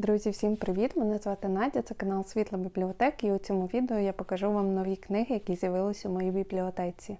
Друзі, всім привіт! Мене звати Надя, це канал Світла бібліотеки, і у цьому відео я покажу вам нові книги, які з'явилися у моїй бібліотеці.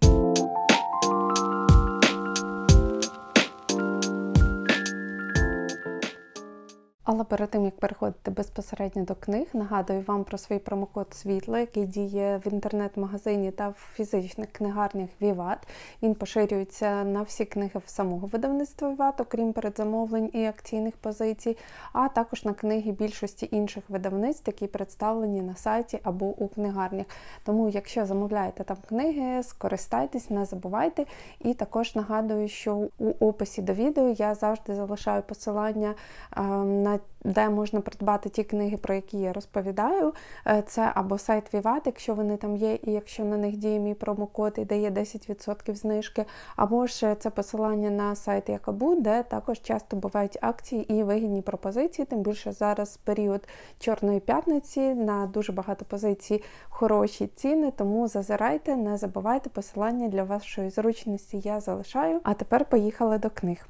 Але перед тим як переходити безпосередньо до книг, нагадую вам про свій промокод світло, який діє в інтернет-магазині та в фізичних книгарнях Віват. Він поширюється на всі книги самого видавництва Віват, окрім передзамовлень і акційних позицій, а також на книги більшості інших видавництв, які представлені на сайті або у книгарнях. Тому, якщо замовляєте там книги, скористайтесь, не забувайте. І також нагадую, що у описі до відео я завжди залишаю посилання е, на де можна придбати ті книги, про які я розповідаю. Е, Це або сайт Vivat, якщо вони там є, і якщо на них діє мій промокод і дає 10% знижки, або ж це посилання на сайт Якабу, де також часто бувають акції і вигідні пропозиції. Тим більше зараз період Чорної п'ятниці на дуже багато позицій хороші ціни, тому зазирайте, не забувайте посилання для вашої зручності я залишаю. А тепер поїхали до книг.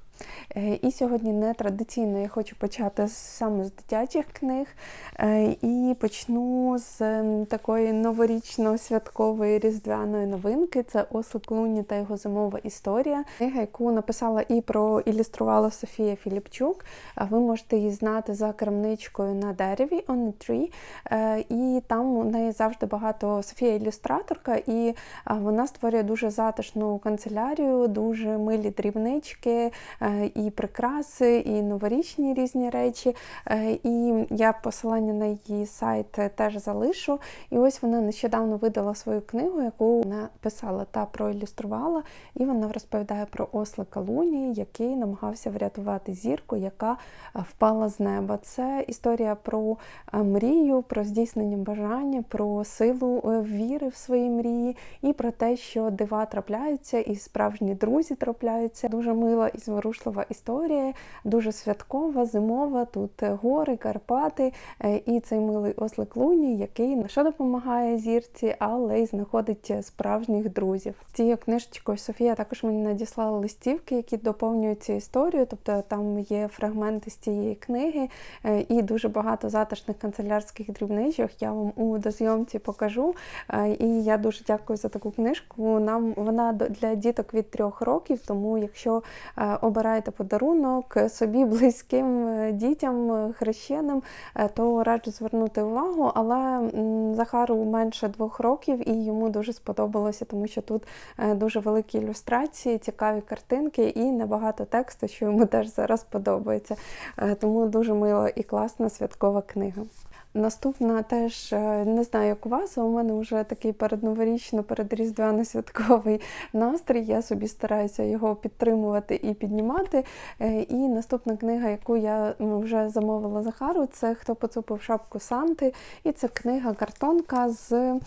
Е, І сьогодні не традиційно я хочу почати саме з дитячих книг. Е, І почну з такої новорічно-святкової різдвяної новинки. Це Ослик Луні та його зимова історія. Книга, яку написала і проілюструвала Софія Філіпчук. А Ви можете її знати за крамничкою на дереві On a Tree. Е, І там у неї завжди багато Софія ілюстраторка, і вона створює дуже затишну канцелярію, дуже милі дрібнички і прикраси, і новорічні різні речі. Е, І я посилання на її сайт е, теж залишу. І ось вона нещодавно видала свою книгу, яку вона писала та проілюструвала. І вона розповідає про ослика Луні, який намагався врятувати зірку, яка е, впала з неба. Це історія про е, мрію, про здійснення бажання, про силу е, віри в свої мрії і про те, що дива трапляються, і справжні друзі трапляються. Дуже мила і зворушлива історія, дуже святкова, зимова. Тут е, гори, Карпати е, і цей милий ослик Луні, який не що допомагає зірці, але й знаходить е, справжніх друзів. З Цією книжечкою Софія також мені надіслала листівки, які доповнюють цю історію. Тобто там є фрагменти з цієї книги і дуже багато затишних канцелярських дрібничок. Я вам у дозйомці покажу. І я дуже дякую за таку книжку. Нам вона для діток від трьох років, тому якщо е, обираєте подарунок собі, близьким е, дітям, е, хрещеним, е, то раджу звернути увагу. Але Захару менше двох років і йому дуже сподобалося, тому що тут дуже великі ілюстрації, цікаві картинки і небагато тексту, що йому теж зараз подобається. Тому дуже мила і класна святкова книга. Наступна теж е, не знаю, як у вас, а у мене вже такий передноворічно, передріздвяно-святковий настрій. Я собі стараюся його підтримувати і піднімати. Е, І наступна книга, яку я вже замовила Захару, це Хто поцупив шапку Санти. І це книга картонка з е,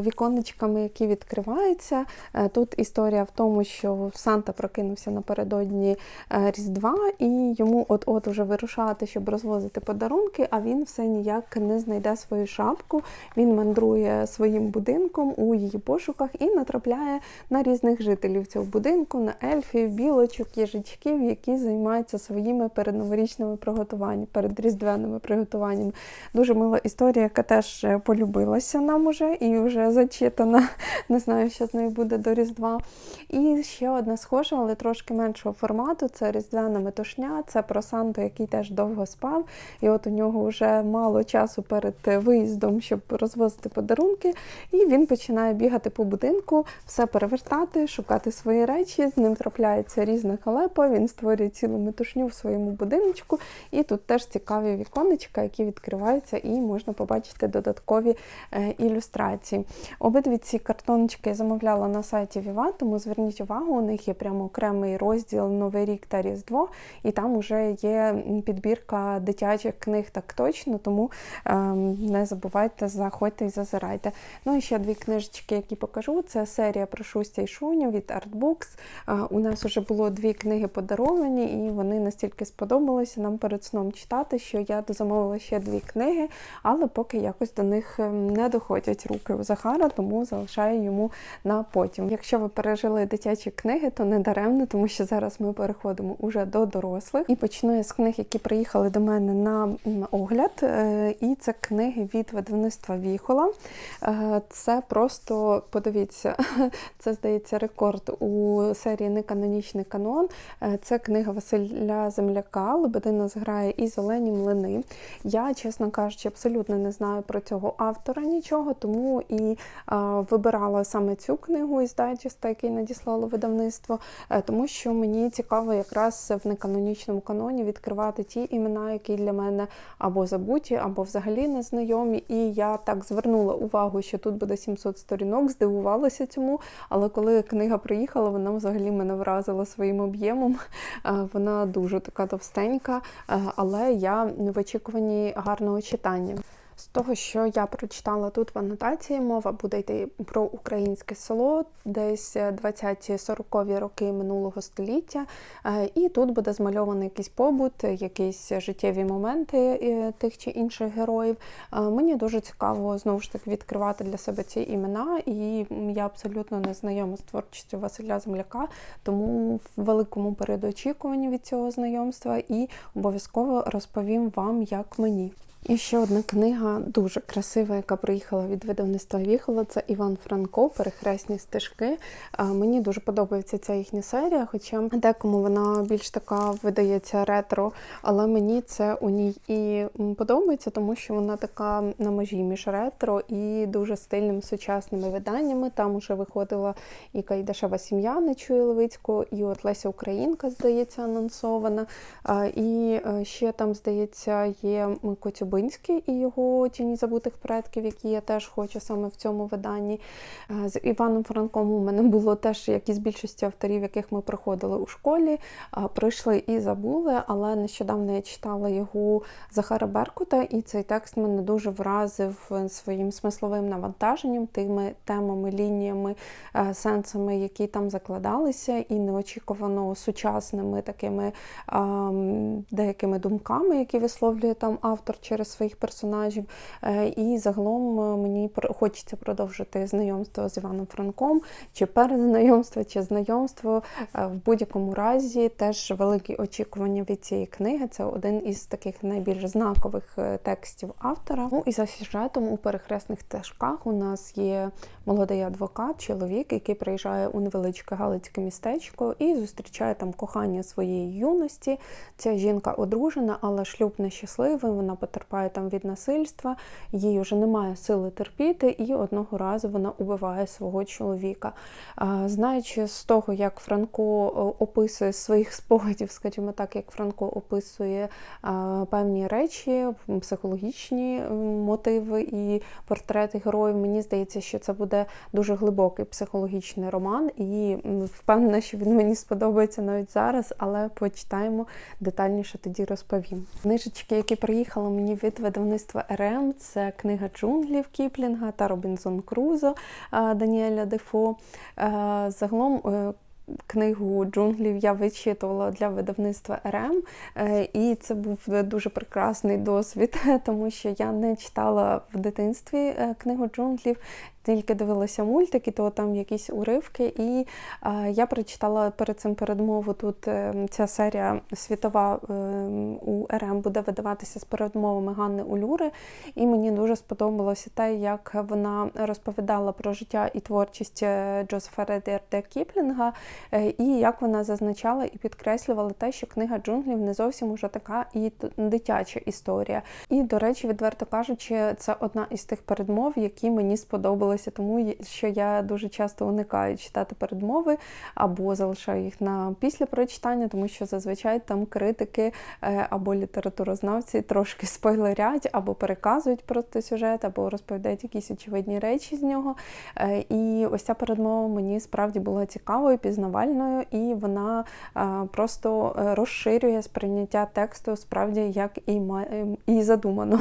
віконечками, які відкриваються. Тут історія в тому, що Санта прокинувся напередодні Різдва, і йому от-от уже вирушати, щоб розвозити подарунки, а він все ніяк не знайде свою шапку. Він мандрує своїм будинком у її пошуках і натрапляє на різних жителів цього будинку, на ельфів, білочок, їжачків, які займаються своїми передноворічними приготуваннями, передріздвяними приготуваннями. Дуже мила історія, яка теж е, полюбилася нам уже і вже зачитана. Не знаю, що з нею буде до Різдва. І ще одна схожа, але трошки меншого формату це різдвяна метушня. Це про Санту, який теж довго спав. І от у нього вже мало часу перед е, виїздом, щоб розвозити подарунки. І він починає бігати по будинку, все перевертати, шукати свої речі. З ним трапляється різна халепа. Він створює цілу метушню в своєму будиночку. І тут теж цікаві віконечка, які відкриваються, і можна побачити додаткові е, ілюстрації. Обидві ці картоночки я замовляла на сайті Viva, тому зверніть увагу, у них є прямо окремий розділ Новий рік та Різдво, і там вже є підбірка дитячих книг так точно, тому не забувайте, заходьте і зазирайте. Ну і ще дві книжечки, які покажу. Це серія про Шустя і Шуню від Artbooks. Е, У нас вже було дві книги подаровані, і вони настільки сподобалися нам перед сном читати, що я дозамовила ще дві книги, але поки якось до них ем, не доходять руки у Захара, тому залишаю йому на потім. Якщо ви пережили дитячі книги, то не даремно, тому що зараз ми переходимо уже до дорослих. І почну я з книг, які приїхали до мене на огляд. Е, І це книги від видавництва Віхола. Е, Це просто подивіться, це здається рекорд у серії Неканонічний канон. Е, Це книга Василя Земляка Лебедина зграє і Зелені млини. Я, чесно кажучи, абсолютно не знаю про цього автора нічого, тому і вибирала саме цю книгу із дайджеста, який надіслало видавництво, е, тому що мені цікаво якраз в неканонічному каноні відкривати ті імена, які для мене або забуті, або взагалі незнайомі. І я так звернула увагу, що тут буде 700 сторінок, здивувалася цьому. Але коли книга приїхала, вона взагалі мене вразила своїм об'ємом. Вона дуже така товстенька, але я в очікуванні гарного читання. Того, що я прочитала тут в анотації, мова буде йти про українське село, десь 20-40 роки минулого століття. Е, І тут буде змальований якийсь побут, якісь життєві моменти е, тих чи інших героїв. Е, Мені дуже цікаво знову ж таки відкривати для себе ці імена, і я абсолютно не знайома з творчістю Василя Земляка, тому в великому передочікуванні від цього знайомства і обов'язково розповім вам, як мені. І ще одна книга дуже красива, яка приїхала від видавництва Віхола. Це Іван Франко, Перехресні стежки. Мені дуже подобається ця їхня серія, хоча декому вона більш така видається ретро, але мені це у ній і подобається, тому що вона така на межі між ретро і дуже стильними сучасними виданнями. Там уже виходила і Кайдашева сім'я Нечує Левицького, і от Леся Українка, здається, анонсована. І е, ще там, здається, є Коцюбинський і його тіні забутих предків, які я теж хочу саме в цьому виданні. Е, З Іваном Франком у мене було теж, як з більшості авторів, яких ми проходили у школі. А, Пройшли і забули, але нещодавно я читала його Захара Беркута, і цей текст мене дуже вразив своїм смисловим навантаженням, тими темами, лініями, е, сенсами, які там закладалися, і неочікувано сучасними такими деякими думками, які висловлює там автор через своїх персонажів. Е, І загалом е, мені хочеться продовжити знайомство з Іваном Франком, чи перезнайомство, чи знайомство. Е, В будь-якому разі теж великі очікування від цієї книги. Це один із таких найбільш знакових текстів автора. Ну і за сюжетом у перехресних стежках у нас є молодий адвокат, чоловік, який приїжджає у невеличке галицьке містечко і зустрічає там кохання своєї юності. Ця жінка одружена, але шлюб нещасливий. Вона потерпає там від насильства, їй вже немає сили терпіти, і одного разу вона убиває свого чоловіка. Знаючи з того, як Франко описує своїх спогадів, скажімо так, як Франко описує певні речі, психологічні мотиви і портрети героїв, мені здається, що це буде дуже глибокий психологічний роман, і впевнена, що він мені сподобається навіть зараз, але почитаємо детальніше тоді розповім. Книжечки, які приїхали мені від видавництва РМ, це книга джунглів Кіплінга та Робінзон Крузо Даніеля Дефо. Е, Загалом е, книгу джунглів я вичитувала для видавництва РМ, е, і це був дуже прекрасний досвід, тому що я не читала в дитинстві е, книгу джунглів. Тільки дивилася мультики, то там якісь уривки, і е, я прочитала перед цим передмову. Тут е, ця серія світова е, у РМ буде видаватися з передмовами Ганни Улюри. І мені дуже сподобалося те, як вона розповідала про життя і творчість Джозефа Редерда Кіплінга, і як вона зазначала і підкреслювала те, що книга джунглів не зовсім уже така і дитяча історія. І, до речі, відверто кажучи, це одна із тих передмов, які мені сподобалися, тому що я дуже часто уникаю читати передмови або залишаю їх на після прочитання, тому що зазвичай там критики е, або літературознавці трошки спойлерять, або переказують просто сюжет, або розповідають якісь очевидні речі з нього. Е, І ось ця передмова мені справді була цікавою, пізнавальною. І вона е, просто розширює сприйняття тексту справді як і і задумано.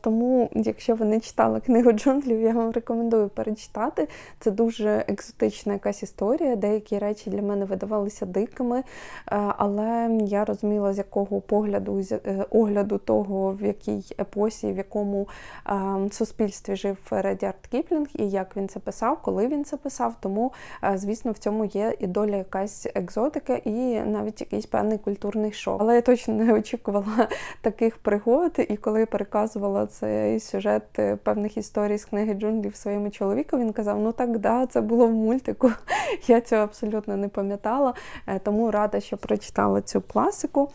Тому, якщо ви не читали книгу джунглів, я вам рекомендую перечитати. Це дуже екзотична якась історія. Деякі речі для мене видавалися дикими, е, але я розуміла, з якого погляду, з е, огляду того, в якій епосі, в якому е, суспільстві жив Редярд Кіплінг, і як він це писав, коли він це писав. Тому, звісно, в цьому є і доля якась екзотика, і навіть якийсь певний культурний шок. Але я точно не очікувала таких пригод. І коли переказувала цей сюжет певних історій з книги джунглів своєму чоловіку, він казав: Ну так, да, це було в мультику. Я цього абсолютно не пам'ятала, е, тому рада, що прочитала цю класику.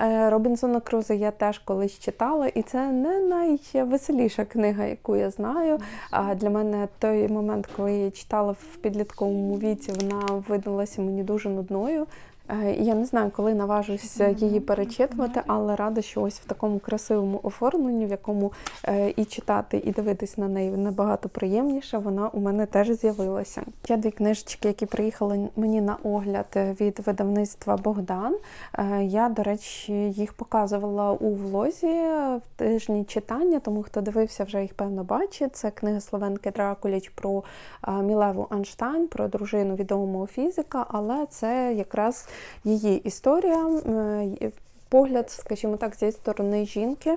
Е, Робінсона Круза я теж колись читала, і це не найвеселіша книга, яку я знаю. А для мене той момент, коли я читала в підлітковому віці, вона видалася мені дуже нудною. Е, Я не знаю, коли наважуся її перечитувати, але рада, що ось в такому красивому оформленні, в якому е, і читати, і дивитись на неї набагато приємніше, вона у мене теж з'явилася. Ще дві книжечки, які приїхали мені на огляд від видавництва Богдан. Е, Я, до речі, їх показувала у влозі в тижні читання, тому хто дивився, вже їх певно бачить. Це книга Словенки Дракуліч про е, Мілеву Анштайн, про дружину відомого фізика, але це якраз її історія, е, погляд, скажімо так, зі сторони жінки.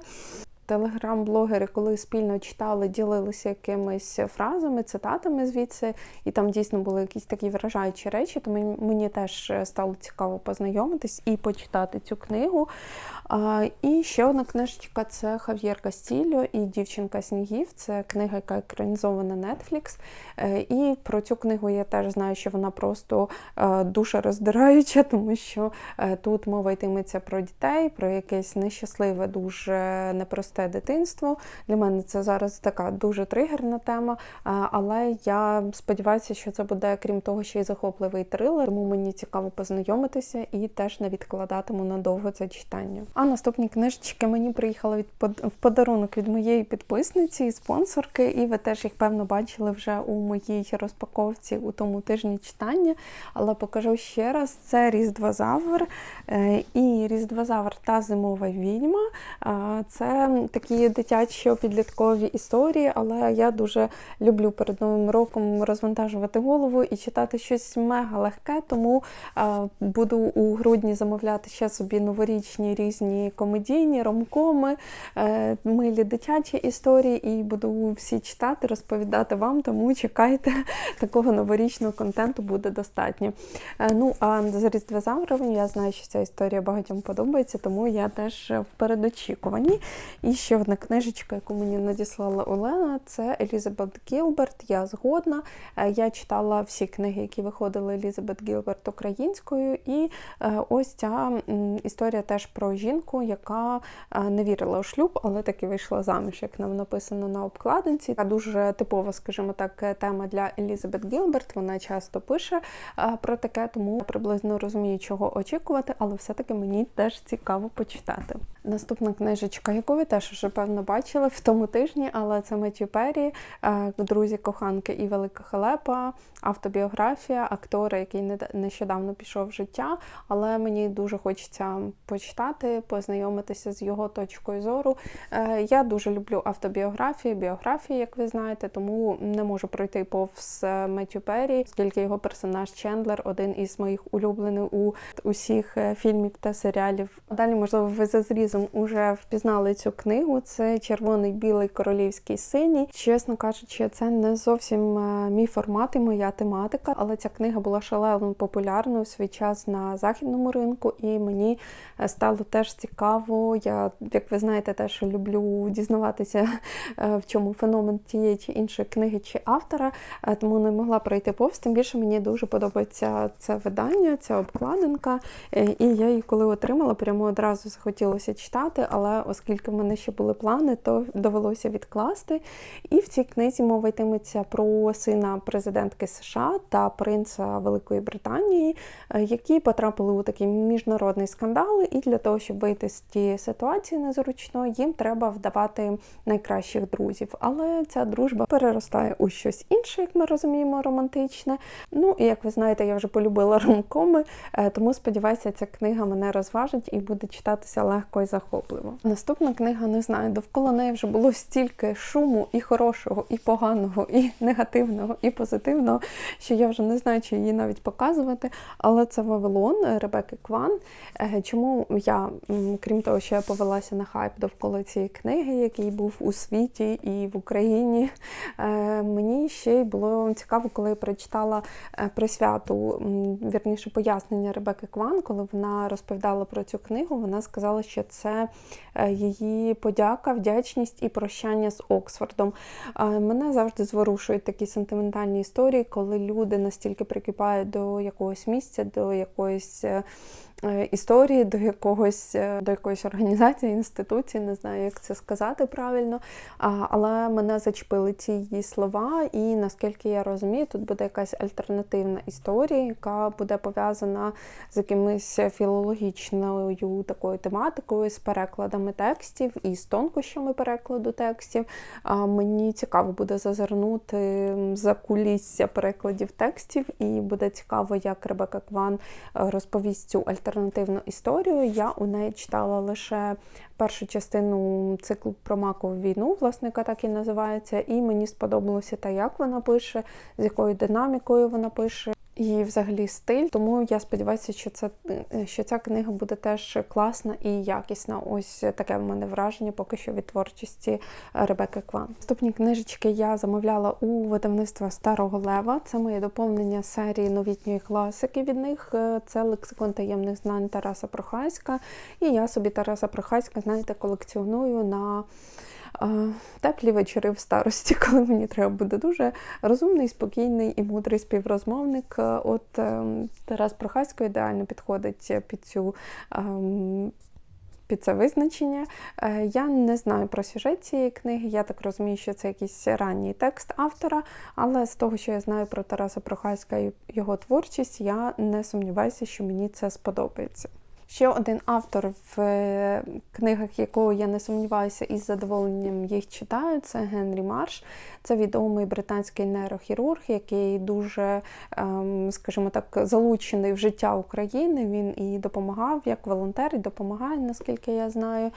Телеграм-блогери, коли спільно читали, ділилися якимись фразами, цитатами звідси, і там дійсно були якісь такі вражаючі речі, то мені, теж стало цікаво познайомитись і почитати цю книгу. І ще одна книжечка це Хав'єр Кастільо і Дівчинка снігів. Це книга, яка екранізована Netflix. Е, І про цю книгу я теж знаю, що вона просто е, дуже роздираюча, тому що е, тут мова йтиметься про дітей, про якесь нещасливе, дуже непросте дитинство. Для мене це зараз така дуже тригерна тема. Але я сподіваюся, що це буде, крім того, ще й захопливий трилер. Тому мені цікаво познайомитися і теж не відкладатиму надовго це читання. А наступні книжечки мені приїхали від в подарунок від моєї підписниці і спонсорки, і ви теж їх певно бачили вже у моїй розпаковці у тому тижні читання. Але покажу ще раз: це Різдвозавр е, і Різдвозавр та Зимова відьма. Це такі дитячо-підліткові історії, але я дуже люблю перед новим роком розвантажувати голову і читати щось мега легке, тому буду у грудні замовляти ще собі новорічні різні комедійні ромкоми, е, милі дитячі історії, і буду всі читати, розповідати вам, тому чекайте, такого новорічного контенту буде достатньо. Е, Ну, а з Різдвозавром я знаю, що ця історія багатьом подобається, тому я теж в передочікуванні. Ще одна книжечка, яку мені надіслала Олена, це Елізабет Гілберт. Я згодна. Е, Я читала всі книги, які виходили Елізабет Гілберт українською. І е, ось ця історія теж про жінку, яка е, не вірила у шлюб, але таки вийшла заміж, як нам написано на обкладинці. Така дуже типова, скажімо так, тема для Елізабет Гілберт. Вона часто пише про таке, тому приблизно розумію, чого очікувати, але все-таки мені теж цікаво почитати. Наступна книжечка, яку ви теж вже певно бачили в тому тижні, але це Меттю Перрі, е, друзі, коханки і велика халепа, автобіографія актора, який нещодавно пішов в життя. Але мені дуже хочеться почитати, познайомитися з його точкою зору. Е, Я дуже люблю автобіографії, біографії, як ви знаєте, тому не можу пройти повз е, Меттю Перрі, оскільки його персонаж Чендлер один із моїх улюблених у усіх фільмів та серіалів. Далі, можливо, ви за зрізом уже впізнали цю книгу. Це червоний, білий, королівський синій. Чесно кажучи, це не зовсім е, мій формат і моя тематика, але ця книга була шалено популярною в свій час на західному ринку, і мені е, стало теж цікаво. Я, як ви знаєте, теж люблю дізнаватися, е, в чому феномен тієї чи іншої книги чи автора, тому не могла пройти повз. Тим більше мені дуже подобається це видання, ця обкладинка. І я її коли отримала, прямо одразу захотілося прочитати, але оскільки в мене ще були плани, то довелося відкласти. І в цій книзі мова йтиметься про сина президентки США та принца Великої Британії, е, які потрапили у такий міжнародний скандал. І для того, щоб вийти з тієї ситуації незручно, їм треба вдавати найкращих друзів. Але ця дружба переростає у щось інше, як ми розуміємо, романтичне. Ну і як ви знаєте, я вже полюбила ромкоми, е, тому сподіваюся, ця книга мене розважить і буде читатися легко і захопливо. Наступна книга не знаю, довкола неї вже було стільки шуму і хорошого, і поганого, і негативного, і позитивного, що я вже не знаю, чи її навіть показувати. Але це Вавилон Ребекки Кван. Е, Чому я, крім того, що я повелася на хайп довкола цієї книги, який був у світі і в Україні, е, мені ще й було цікаво, коли я прочитала е, присвяту, вірніше пояснення Ребекки Кван, коли вона розповідала про цю книгу, вона сказала, що це е, її подяка, вдячність і прощання з Оксфордом. Мене завжди зворушують такі сентиментальні історії, коли люди настільки прикипають до якогось місця, до якоїсь. е, е, Історії до якогось до якоїсь організації, інституції, не знаю, як це сказати правильно. Але мене зачепили ці її слова, і наскільки я розумію, тут буде якась альтернативна історія, яка буде пов'язана з якимись філологічною такою тематикою, з перекладами текстів і з тонкощами перекладу текстів. Мені цікаво буде зазирнути за кулісся перекладів текстів, і буде цікаво, як Ребека Кван е, розповість цю альтернативну історію. Я у неї читала лише першу частину циклу про макову війну, власне, яка так і називається, і мені сподобалося те, як вона пише, з якою динамікою вона пише. І взагалі стиль, тому я сподіваюся, що це що ця книга буде теж класна і якісна. Ось таке в мене враження поки що від творчості Ребекки Кван. Наступні книжечки я замовляла у видавництва Старого Лева. Це моє доповнення серії новітньої класики від них. Це лексикон таємних знань Тараса Прохаська. І я собі Тараса Прохаська, знаєте, колекціоную на. Теплі вечори в старості, коли мені треба буде дуже розумний, спокійний і мудрий співрозмовник. От ем, Тарас Прохасько ідеально підходить під цю. ем, Під це визначення. Е, Я не знаю про сюжет цієї книги, я так розумію, що це якийсь ранній текст автора, але з того, що я знаю про Тараса Прохаська і його творчість, я не сумніваюся, що мені це сподобається. Ще один автор, в е, книгах якого я не сумніваюся із задоволенням їх читаю, це Генрі Марш. Це відомий британський нейрохірург, який дуже, ем, скажімо так, залучений в життя України. Він і допомагав як волонтер, і допомагає, наскільки я знаю.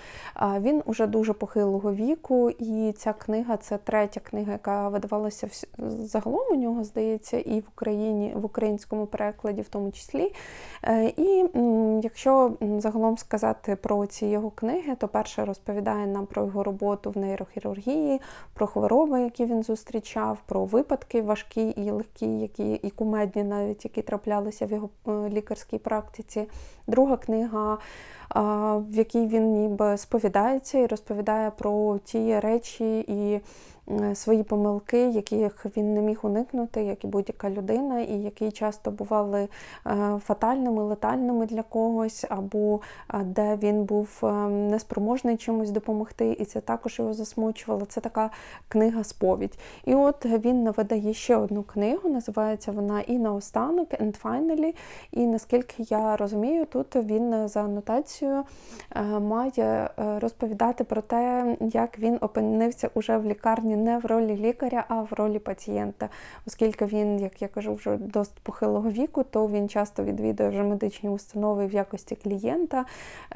Він уже дуже похилого віку, і ця книга це третя книга, яка видавалася загалом у нього, здається, і в Україні, в українському перекладі, в тому числі. Е, і якщо загалом сказати про ці його книги, то перше розповідає нам про його роботу в нейрохірургії, про хвороби, які він зустрічав, про випадки важкі і легкі, які і кумедні, навіть які траплялися в його е, лікарській практиці. Друга книга. В якій він ніби сповідається і розповідає про ті речі і свої помилки, яких він не міг уникнути, як і будь-яка людина, і які часто бували е, фатальними, летальними для когось, або де він був е, неспроможний чимось допомогти, і це також його засмучувало. Це така книга-сповідь. І от він видає ще одну книгу, називається вона і наостанок, and finally. І наскільки я розумію, тут він за анотацією е, має розповідати про те, як він опинився уже в лікарні не в ролі лікаря, а в ролі пацієнта. Оскільки він, як я кажу, вже досить похилого віку, то він часто відвідує вже медичні установи в якості клієнта,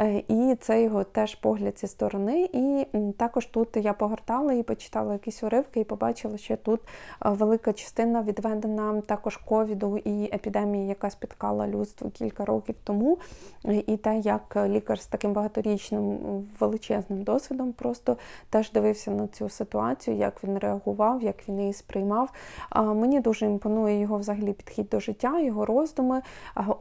е, і це його теж погляд зі сторони. І також тут я погортала і почитала якісь уривки, і побачила, що тут е, велика частина відведена також ковіду і епідемії, яка спіткала людство кілька років тому. І те, як лікар з таким багаторічним величезним досвідом просто теж дивився на цю ситуацію як він реагував, як він її сприймав. Мені дуже імпонує його взагалі підхід до життя, його роздуми.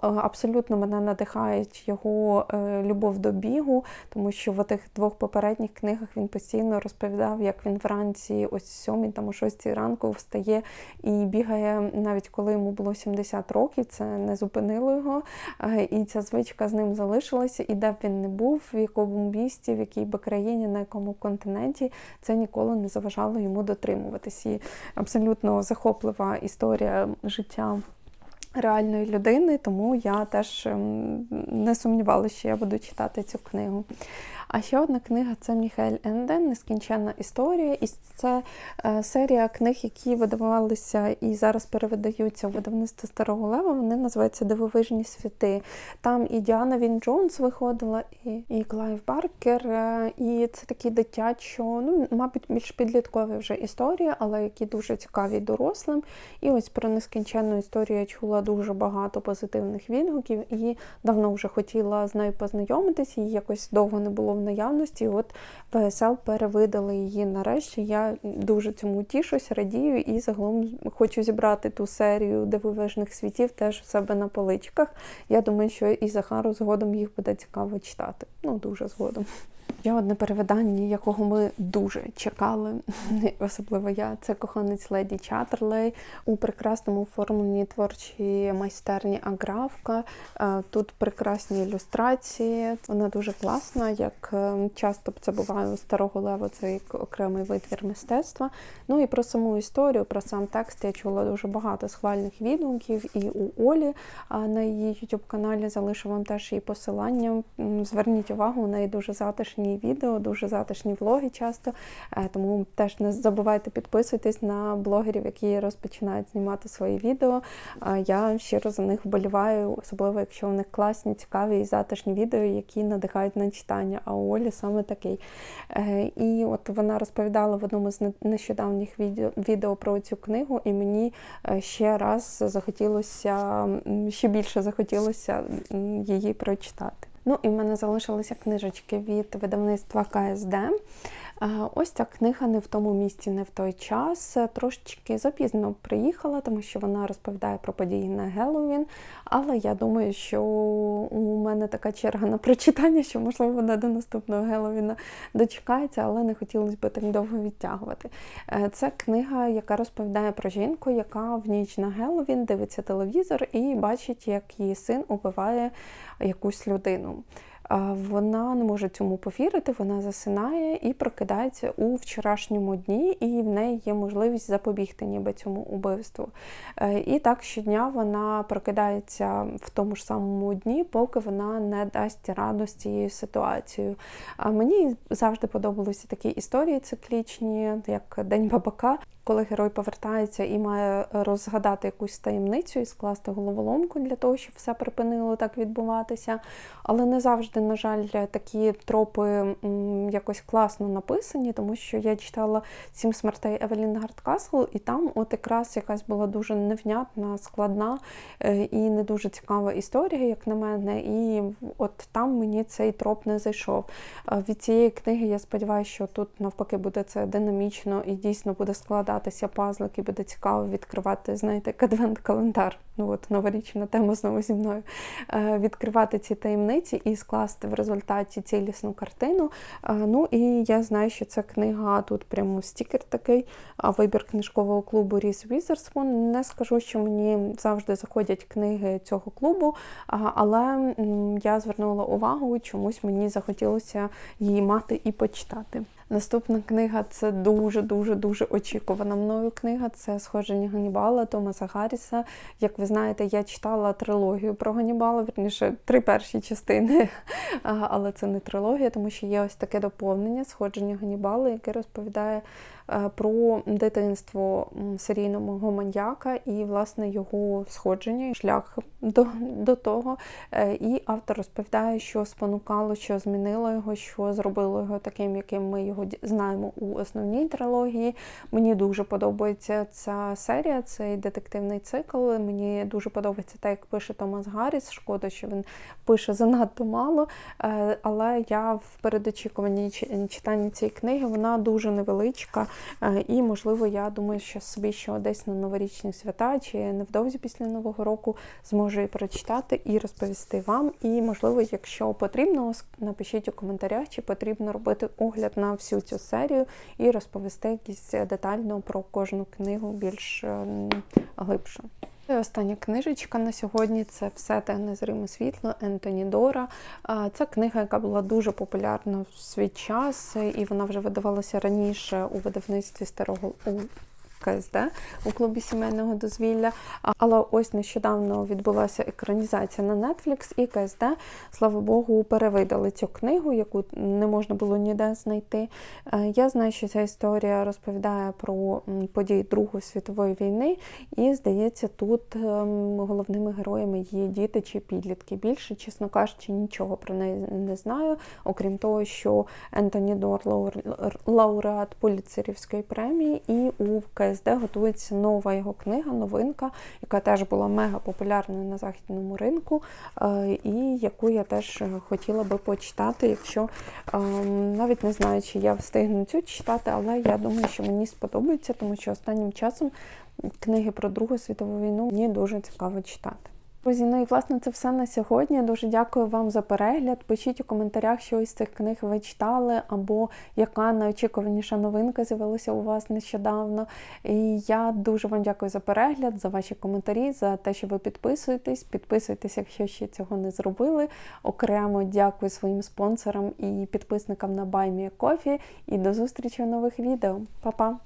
Абсолютно мене надихають його е, любов до бігу, тому що в тих двох попередніх книгах він постійно розповідав, як він вранці, ось сьомій там о шостій ранку встає і бігає, навіть коли йому було 70 років. Це не зупинило його. Е, І ця звичка з ним залишилася. І де б він не був, в якому місті, в якій би країні, на якому континенті, це ніколи не заважало йому дотримуватись. І абсолютно захоплива історія життя. Реальної людини, тому я теж ем, не сумнівалася, що я буду читати цю книгу. А ще одна книга це Міхель Енден Нескінченна історія. І це е, серія книг, які видавалися і зараз перевидаються у видавництво Старого Лева. Вони називаються Дивовижні світи. Там і Діана Він Джонс виходила, і і Клайв Баркер. Е, і це такі дитячо, ну, мабуть, більш підліткові вже історії, але які дуже цікаві дорослим. І ось про нескінченну історію я чула дуже багато позитивних відгуків і давно вже хотіла з нею познайомитись, її якось довго не було в наявності. От ВСЛ перевидали її нарешті. Я дуже цьому тішусь, радію і загалом хочу зібрати ту серію дивовижних світів теж у себе на поличках. Я думаю, що і Захару згодом їх буде цікаво читати. Ну, дуже згодом. Є одне перевидання, якого ми дуже чекали, особливо я. Це коханець Леді Чатерлей у прекрасному оформленні творчій майстерні Аграфка. Е, Тут прекрасні ілюстрації, вона дуже класна, як е, часто це буває у старого лева, це як окремий витвір мистецтва. Ну і про саму історію, про сам текст я чула дуже багато схвальних відгуків і у Олі на її youtube каналі залишу вам теж її посилання. Зверніть увагу, у неї дуже затишні відео, дуже затишні влоги часто. Е, тому теж не забувайте підписуйтесь на блогерів, які розпочинають знімати свої відео. Я щиро за них вболіваю, особливо якщо в них класні, цікаві і затишні відео, які надихають на читання. А у Олі саме такий. Е, і от вона розповідала в одному з нещодавніх відео, про цю книгу, і мені е, ще раз захотілося, ще більше захотілося її прочитати. Ну і в мене залишилися книжечки від видавництва КСД. Ось ця книга не в тому місці, не в той час. Трошечки запізно приїхала, тому що вона розповідає про події на Геловін. Але я думаю, що у мене така черга на прочитання, що, можливо, вона до наступного Геловіна дочекається, але не хотілося б так довго відтягувати. Е, це книга, яка розповідає про жінку, яка в ніч на Геловін дивиться телевізор і бачить, як її син убиває якусь людину. Вона не може цьому повірити, вона засинає і прокидається у вчорашньому дні, і в неї є можливість запобігти ніби цьому убивству. Е, і так щодня вона прокидається в тому ж самому дні, поки вона не дасть раду з цією ситуацією. А мені завжди подобалися такі історії циклічні, як День бабака коли герой повертається і має розгадати якусь таємницю і скласти головоломку для того, щоб все припинило так відбуватися. Але не завжди, на жаль, такі тропи якось класно написані, тому що я читала сім смертей Евелін Гардкасл, і там от якраз якась була дуже невнятна, складна е, і не дуже цікава історія, як на мене. І от там мені цей троп не зайшов. Від цієї книги я сподіваюся, що тут навпаки буде це динамічно і дійсно буде складати складатися пазлик і буде цікаво відкривати, знаєте, адвент-календар. Ну от новорічна тема знову зі мною. Е, відкривати ці таємниці і скласти в результаті цілісну картину. Е, ну і я знаю, що ця книга тут прямо стікер такий, вибір книжкового клубу Ріс Візерспун. Не скажу, що мені завжди заходять книги цього клубу, але я звернула увагу, чомусь мені захотілося її мати і почитати. Наступна книга це дуже-дуже дуже очікувана мною книга. Це сходження Ганібала Томаса Гарріса. Як ви знаєте, я читала трилогію про Ганібала, верніше три перші частини, але це не трилогія, тому що є ось таке доповнення сходження Ганібала, яке розповідає Е, про дитинство серійного маньяка і, власне, його сходження, шлях до до того. Е, і автор розповідає, що спонукало, що змінило його, що зробило його таким, яким ми його його знаємо у основній трилогії. Мені дуже подобається ця серія, цей детективний цикл. Мені дуже подобається те, як пише Томас Гарріс. Шкода, що він пише занадто мало. Е, Але я в передочікуванні чи- читання цієї книги вона дуже невеличка. Е, І, можливо, я думаю, що собі що десь на новорічні свята чи невдовзі після Нового року зможу її прочитати і розповісти вам. І, можливо, якщо потрібно, напишіть у коментарях, чи потрібно робити огляд на всю цю серію і розповісти якісь е, детально про кожну книгу більш ем, глибше. Остання книжечка на сьогодні це все те незриме світло Ентоні Дора. Це книга, яка була дуже популярна в свій час, і вона вже видавалася раніше у видавництві старого у КСД у клубі сімейного дозвілля. Але ось нещодавно відбулася екранізація на Netflix, і КСД, слава Богу, перевидали цю книгу, яку не можна було ніде знайти. Е, Я знаю, що ця історія розповідає про події Другої світової війни, і здається, тут ем, головними героями є діти чи підлітки. Більше, чесно кажучи, нічого про неї не знаю, окрім того, що Ентоні Дор лауреат Пуліцерівської премії, і у КСД готується нова його книга, новинка, яка теж була мега популярною на західному ринку, е, і яку я теж е, хотіла би почитати, якщо ем, навіть не знаю, чи я встигну цю читати, але я думаю, що мені сподобається, тому що останнім часом книги про Другу світову війну мені дуже цікаво читати. Друзі, ну і власне це все на сьогодні. Дуже дякую вам за перегляд. Пишіть у коментарях, що із цих книг ви читали, або яка найочікуваніша новинка з'явилася у вас нещодавно. І я дуже вам дякую за перегляд, за ваші коментарі, за те, що ви підписуєтесь. Підписуйтесь, якщо ще цього не зробили. Окремо дякую своїм спонсорам і підписникам на BuyMeACoffee. І до зустрічі у нових відео. Па-па!